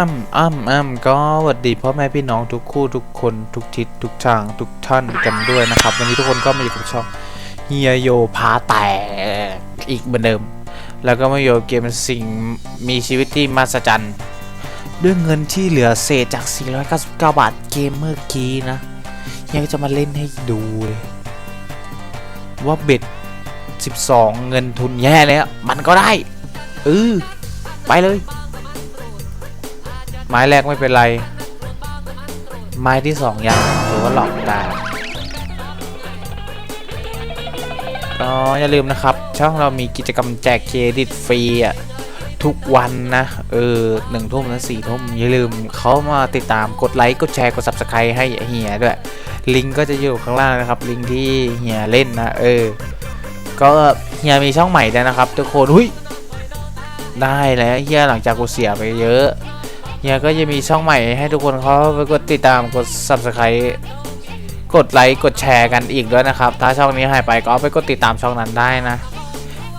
อ้ำอ้ำอ้ำก็สวัสดีพ่อแม่พี่น้องทุกคู่ทุกคนทุกทิศทุกทางทุกท่านกันด้วยนะครับ วันนี้ทุกคนก็มาอยู่กับช่องเฮียโยพาแตกอีกเหมือนเดิม แล้วก็มาโยเกมสิ่งมีชีวิตที่มหัศจรรย์ด้วยเงินที่เหลือเศษจาก 499 บาทเกมเมื่อกี้นะยก็จะมาเล่นให้ดูเลย ว่าเบ็ด 12 เงินทุนแย่แล้ว มันก็ได้เออไปเลย ไม้แรกไม่เป็นไร ไม้ที่สองยังหรือว่าหลอกตาก็อย่าลืมนะครับ ช่องเรามีกิจกรรมแจกเครดิตฟรีอะทุกวันนะเออหนึ่งทุ่มนะสี่ทุ่มอย่าลืมเขามาติดตามกดไลค์กดแชร์กด subscribe ให้เฮียด้วย ลิงก์ก็จะอยู่ข้างล่างนะครับ ลิงก์ที่เฮียเล่นนะเออ ก็เฮียมีช่องใหม่แล้วนะครับ ทุกคนหุ้ยได้แล้วเฮียหลังจากกูเสียไปเยอะ เฮียก็จะมีช่องใหม่ให้ทุกคนเขาไปกดติดตามกด subscribe กดไลค์กดแชร์กันอีกด้วยนะครับ ถ้าช่องนี้หายไปก็ไปกดติดตามช่องนั้นได้นะ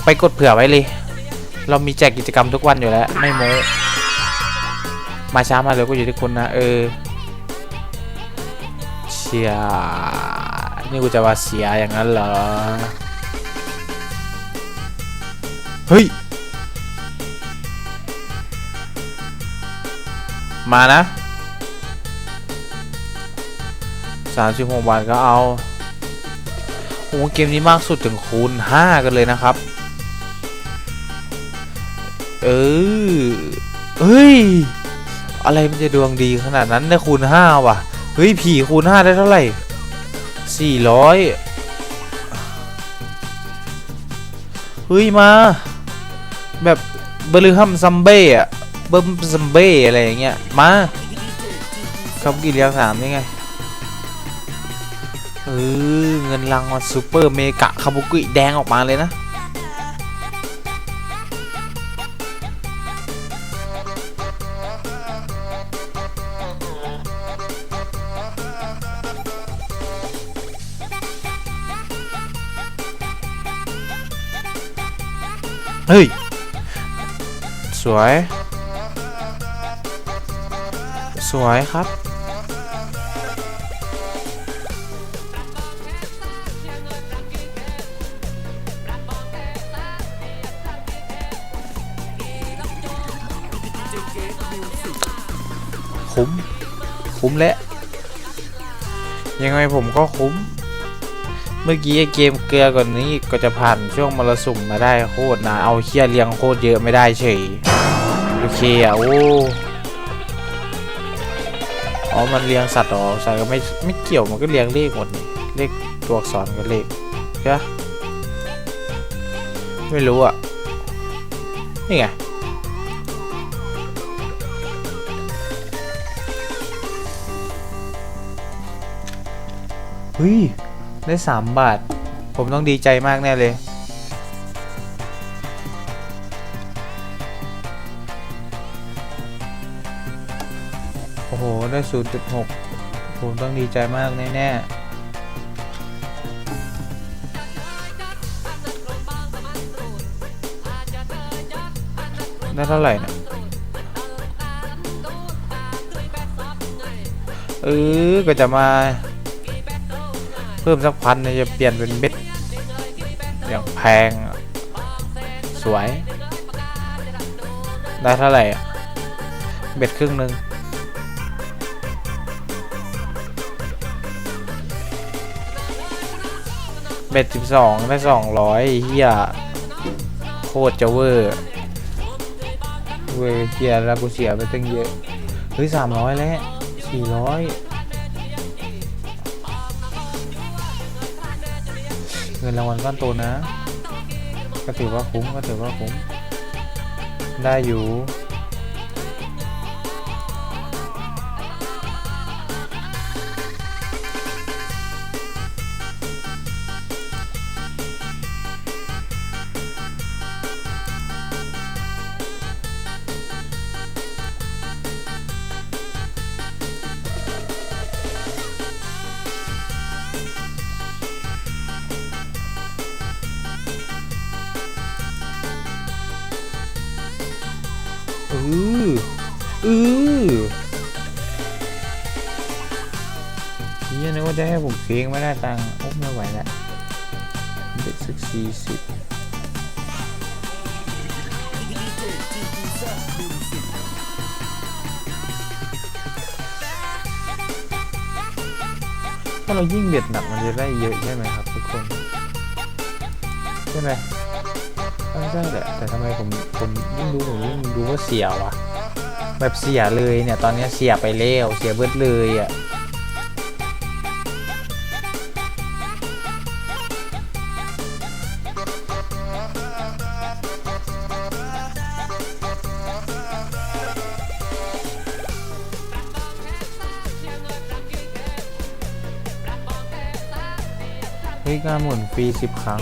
ไปกดเผื่อไว้เลย เรามีแจกกิจกรรมทุกวันอยู่แล้ว ไม่โม้มาช้ามาเร็วก็อยู่ที่คุณนะ เออ เชียนี่กูจะว่าเสียอย่างนั้นเหรอ เฮ้ย มานะ36บาทก็เอาโอ้เกมนี้มากสุดถึงคูณ5กันเลยนะครับ เออเฮ้ย อะไรมันจะดวงดีขนาดนั้นได้คูณ5ว่ะ เฮ้ย ผีคูณ5ได้เท่าไหร่400เฮ้ย มา แบบเบลือฮัมซัมเบ้อะ เบิ้มซัมเบ้อะไรอย่างเงี้ยมาคำกี่เรียงสามนี่ไงเออเงินรางวัลซูเปอร์เมกะคาบุกิแดงออกมาเลยนะเฮ้ย สวย สวยครับ คุ้ม คุ้มแล้วยังไงผมก็คุ้ม เมื่อกี้เกมเกลือก่อนนี้ก็จะผ่านช่วงมรสุมมาได้โคตรนะ เอาเคียเลี้ยงโคตรเยอะไม่ได้เฉย โอเคอะ โอ้ อ๋อ มันเลี้ยงสัตว์อ๋อสัตว์ก็ไม่ไม่เกี่ยวมันก็เลี้ยงเลขหมดนี่เลขตัวอักษรกับเลขใช่ปะไม่รู้อะ นี่ไงเฮ้ยได้สามบาท ผมต้องดีใจมากแน่เลย อ้โห ได้ 0.6 ผมต้องดีใจมากแน่ๆได้เท่าไหร่นะเออก็จะมา เพิ่มสักพันเนี่ยจะเปลี่ยนเป็นเบ็ดอย่างแพง สวย ได้เท่าไหร่เบ็ดครึ่งหนึ่ง เบ็ดสิบสองได้สองร้อยเฮียโคตรจะเวอร์เวอร์เฮียแล้วกูเสียไปตั้งเยอะ เฮ้ยสามร้อยแล้วสี่ร้อยเงินรางวัลก้อนโตนะ ก็ถือว่าคุ้มก็ถือว่าคุ้ม ได้อยู่ ออือเนี่ยนึกว่าจะให้ผมเสียงไม่ได้ตังค์โอ้ไม่ไหวแล้วเด็กสักสี่สิบถ้าเรายิ่งเบ็ดหนักมันจะได้เยอะใช่ไหมครับทุกคน ใช่ไหม ใช่แหละแต่ทำไมผมผมยิ่งดูผมยิ่งดูว่าเสียวะแบบเสียเลยเนี่ย ตอนเนี้ยเสียไปแล้วเสียเบิดเลยอะเฮ้ยการหมุนฟรีสิบครั้ง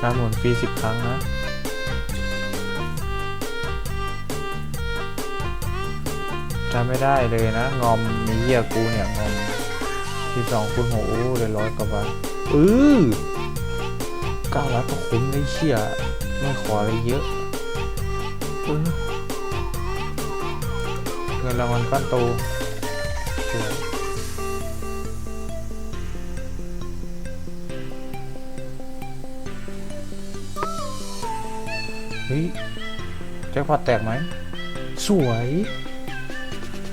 การหมุนฟรีสิบครั้งนะจำไม่ได้เลยนะ งอมมีเหี้ยกูเนี่ย งอมที่สองคูณหกโอ้เลยร้อยกว่าบาทเออเก้าร้อยก็คุ้มเลยเชี่ยไม่ขออะไรเยอะเออ เงินรางวัลก้อนโตเฮ้ยแจ็คพอตแตกไหม สวย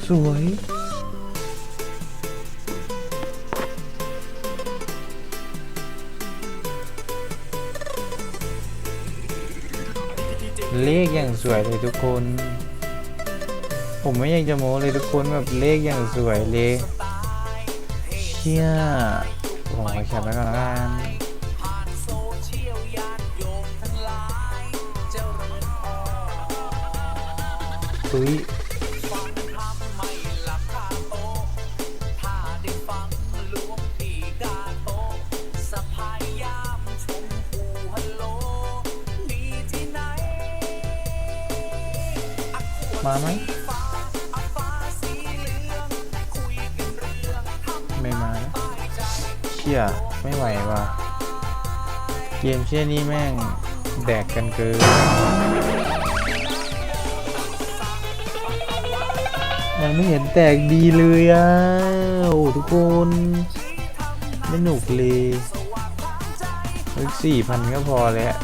สวยเลขอย่างสวยเลยทุกคน ผมไม่อยากจะโม้เลยทุกคนแบบเลขอย่างสวยเลยเชี่ยผมขอแคปไว้ก่อนละกันอุ้ยมาไหม ชี่ยไม่ไหวว่ะเกมเชี่ยนี่แม่งแดกกันเกินยังไม่เห็นแตกดีเลยอะโอ้ทุกคนไม่หนุกเลยสี่พันก็พอแล้ว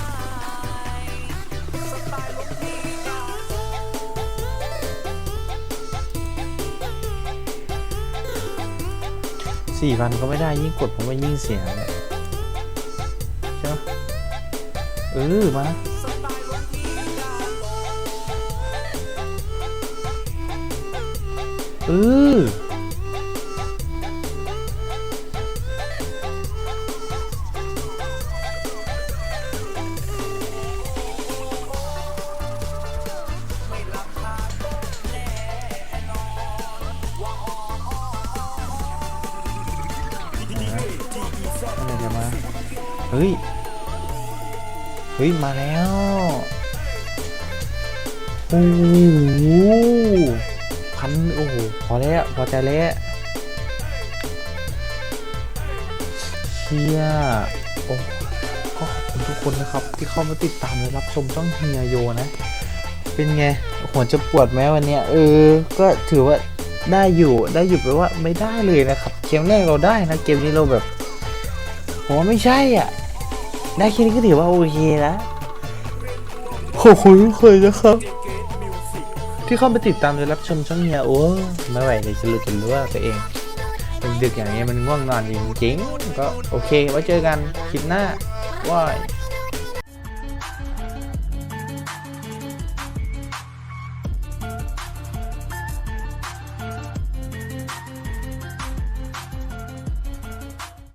สี่พันก็ไม่ได้ยิ่งกดผมว่ายิ่งเสียเนี่ยใช่ไหมเออมาเออ ฮ้ย เฮ้ย มาแล้ว โอ้โหพัน โอ้โห พอแล้ว พอใจแล้วเชียโอ้ก็ขอบคุณทุกคนนะครับ ที่เข้ามาติดตามและรับชมช่องเฮียโยนะ เป็นไง หัวจะปวดไหมวันเนี้ย เออ ก็ถือว่าได้อยู่ ได้อยู่แปลว่าไม่ได้เลยนะครับ เกมแรกเราได้นะ เกมนี้เราแบบผมว่าไม่ใช่อะ ได้แค่นี้ก็ถือว่าโอเคนะขอบคุณทุกคนนะครับ ที่เข้ามาติดตามและรับชมช่องเฮียโอ้ไม่ไหวเลยจะรู้จะรู้ว่าตัวเองมันดึกอย่างเงี้ยมันง่วงนอนจริงๆก็โอเค ไว้เจอกันคลิปหน้าว้าย